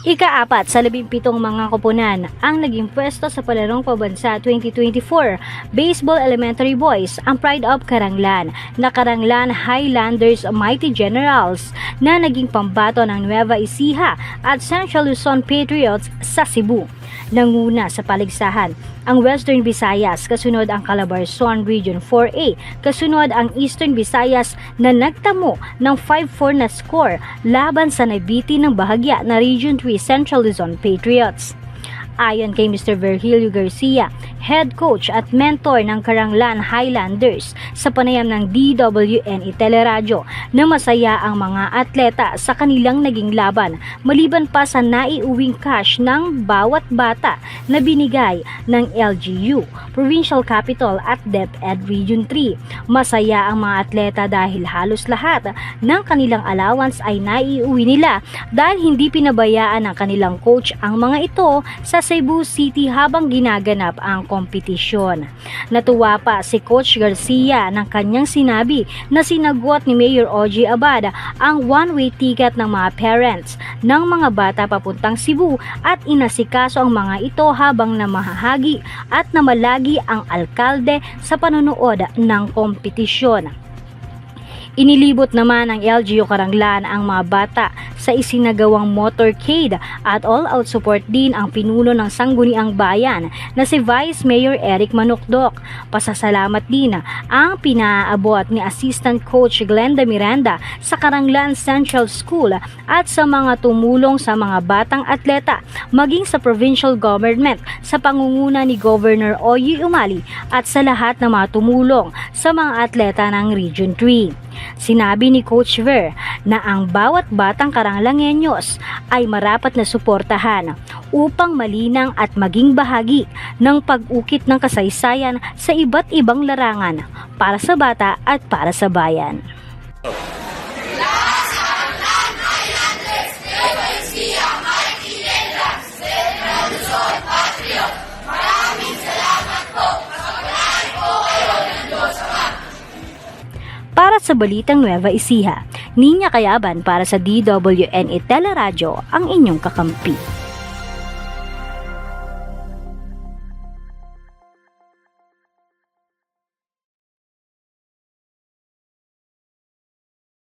Ikaapat sa labimpitong mga koponan ang naging pwesto sa Palarong Pabansa 2024 Baseball Elementary Boys ang Pride of Karanglan na Karanglan Highlanders Mighty Generals na naging pambato ng Nueva Ecija at Central Luzon Patriots sa Cebu. Nanguna sa paligsahan ang Western Visayas, kasunod ang Calabarzon Region 4A, kasunod ang Eastern Visayas na nagtamo ng 5-4 na score laban sa nabiti ng bahagya na Region 3 Central Luzon Patriots. Ayon kay Mr. Virgilio Garcia, head coach at mentor ng Karanglan Highlanders sa panayam ng DWN Teleradyo na masaya ang mga atleta sa kanilang naging laban maliban pa sa naiuwing cash ng bawat bata na binigay ng LGU, Provincial Capital at DepEd Region 3. Masaya ang mga atleta dahil halos lahat ng kanilang allowance ay naiuwi nila dahil hindi pinabayaan ng kanilang coach ang mga ito sa Cebu City habang ginaganap ang kompetisyon. Natuwa pa si Coach Garcia ng kanyang sinabi na sinagot ni Mayor Oji Abad ang one-way ticket ng mga parents ng mga bata papuntang Cebu at inasikaso ang mga ito habang namahahagi at namalagi ang alkalde sa panonood ng kompetisyon. Inilibot naman ng LGU Karanglan ang mga bata sa isinagawang motorcade at all-out support din ang pinuno ng Sangguniang Bayan na si Vice Mayor Eric Manukdok. Pasasalamat din ang pinaabot ni Assistant Coach Glenda Miranda sa Karanglan Central School at sa mga tumulong sa mga batang atleta maging sa provincial government sa pangunguna ni Governor Oyi Umali at sa lahat ng mga tumulong sa mga atleta ng Region 3. Sinabi ni Coach Ver na ang bawat batang karanglangenyos ay marapat na suportahan upang malinang at maging bahagi ng pag-ukit ng kasaysayan sa iba't ibang larangan para sa bata at para sa bayan. Para sa Balitang Nueva Ecija, Ninya Kayaban para sa DWN Teleradyo ang inyong kakampi.